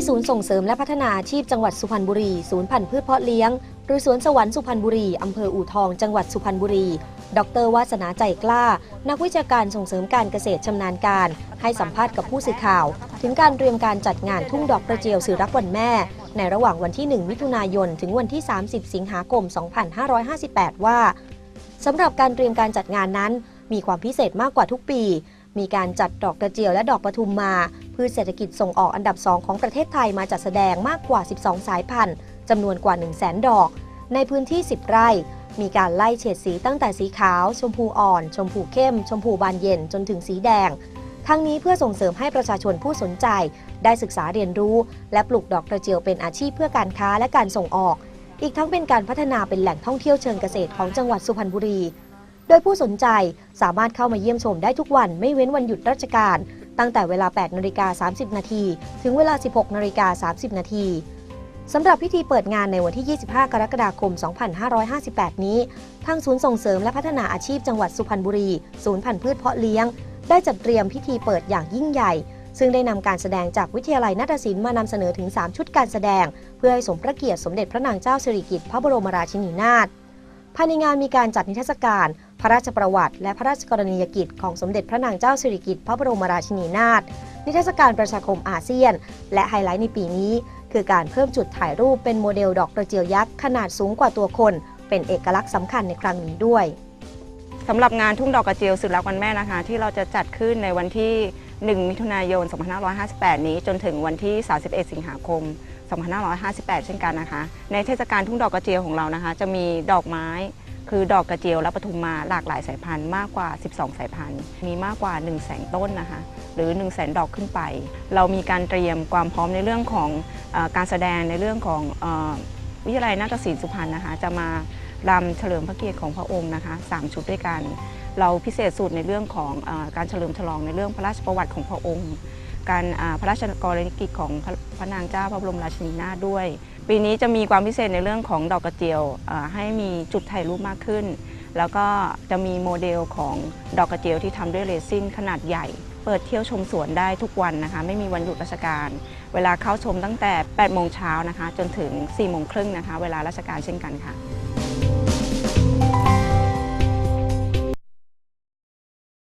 ที่ศูนย์ส่งเสริมและพัฒนาอาชีพจังหวัดสุพรรณบุรี ศูนย์พันธุ์พืชเพาะเลี้ยง หรือสวนสวรรค์สุพรรณบุรี อำเภออู่ทอง จังหวัดสุพรรณบุรี ดรวาสนาใจกล้า นักวิชาการส่งเสริมการเกษตรชำนาญการ ให้สัมภาษณ์กับผู้สื่อข่าว ถึงการเตรียมการจัดงานทุ่งดอกกระเจียวสื่อรักวันแม่ ในระหว่างวันที่ 1 มิถุนายน ถึงวันที่ 30 สิงหาคม 2558 ว่าสำหรับการเตรียมการจัดงานนั้น มีความพิเศษมากกว่าทุกปี มีการจัดดอกกระเจียวและดอกปทุมมา พืชเศรษฐกิจส่งออกอันดับ 2 ของประเทศไทยมาจัดแสดงมากกว่า 12 สายพันธุ์จำนวนกว่า 1 0 0 0 0แดอก ในพื้นที่ 10 ไร่ มีการไล่เฉดสีตั้งแต่สีขาว ชมพูอ่อน ชมพูเข้ม ชมพูบานเย็นจนถึงสีแดง ทั้งนี้เพื่อส่งเสริมให้ประชาชนผู้สนใจ ได้ศึกษาเรียนรู้ และปลูกดอกกระเจียวเป็นอาชีพเพื่อการค้าและการส่งออก อีกทั้งเป็นการพัฒนาเป็นแหล่งท่องเที่ยวเชิงเกษตรของจังหวัดสุพรรณบุรี โดยผู้สนใจสามารถเข้ามาเยี่ยมชมได้ทุกวันไม่เว้นวันหยุดราชการ ตั้งแต่เวลา 8นาฬิกา30 นาที ถึงเวลา 16นาฬิกา30 นาทีสำหรับพิธีเปิดงานในวันที่ 25 กรกฎาคม 2558 นี้ ทางศูนย์ส่งเสริมและพัฒนาอาชีพจังหวัดสุพรรณบุรี ศูนย์พันธุ์พืชเพาะเลี้ยง ได้จัดเตรียมพิธีเปิดอย่างยิ่งใหญ่ ซึ่งได้นำการแสดงจากวิทยาลัยนาฏศิลป์มานำเสนอถึง 3 ชุดการแสดง เพื่อให้สมพระเกียรติสมเด็จพระนางเจ้าสิริกิติ์พระบรมราชินีนาถภายในงานมีการจัดนิทรรศการ พระราชประวัติ และพระราชกรณียกิจของสมเด็จพระนางเจ้าสิริกิติ์พระบรมราชินีนาถนิทรรศการประชาคมอาเซียน และไฮไลท์ในปีนี้ คือการเพิ่มจุดถ่ายรูปเป็นโมเดลดอกกระเจียวยักษ์ขนาดสูงกว่าตัวคน เป็นเอกลักษณ์สำคัญในครั้งนี้ด้วยสำหรับงานทุ่งดอกกระเจียวสืบรักวันแม่นะคะ ที่เราจะจัดขึ้นในวันที่ 1 มิถุนายน 2558 นี้จนถึงวันที่ 31 สิงหาคม 2558 เช่นกันนะคะ ในเทศกาลทุ่งดอกกระเจียวของเรานะคะ จะมีดอกไม้ คือดอกกระเจียวและปทุมมาหลากหลายสายพันธุ์มากกว่า 12 สายพันธุ์ มีมากกว่า 1 0 0 0 0แสนต้นนะคะหรือ 1 0 0 0 0แสนดอกขึ้นไป เรามีการเตรียมความพร้อมในเรื่องของอการแสดงในเรื่องของอวิทยาลัยนาฏศิลป์สุพรรณนะคะจะมารำเฉลิมพระเกียรติของพระองค์นะคะสามชุดด้วยกัน เราพิเศษสุดในเรื่องของอการเฉลิมฉลองในเรื่องพระราชประวัติของพระองค์ การพระราชกรณียกิจของพระนางเจ้าพระบรมราชินีนาถด้วย ปีนี้จะมีความพิเศษในเรื่องของดอกกระเจียวให้มีจุดถ่ายรูปมากขึ้น แล้วก็จะมีโมเดลของดอกกระเจียวที่ทำด้วยเรซินขนาดใหญ่ เปิดเที่ยวชมสวนได้ทุกวันนะคะ ไม่มีวันหยุดราชการ เวลาเข้าชมตั้งแต่ 8 โมงเช้านะคะ จนถึง 4 โมงครึ่งนะคะ เวลาราชการเช่นกันค่ะ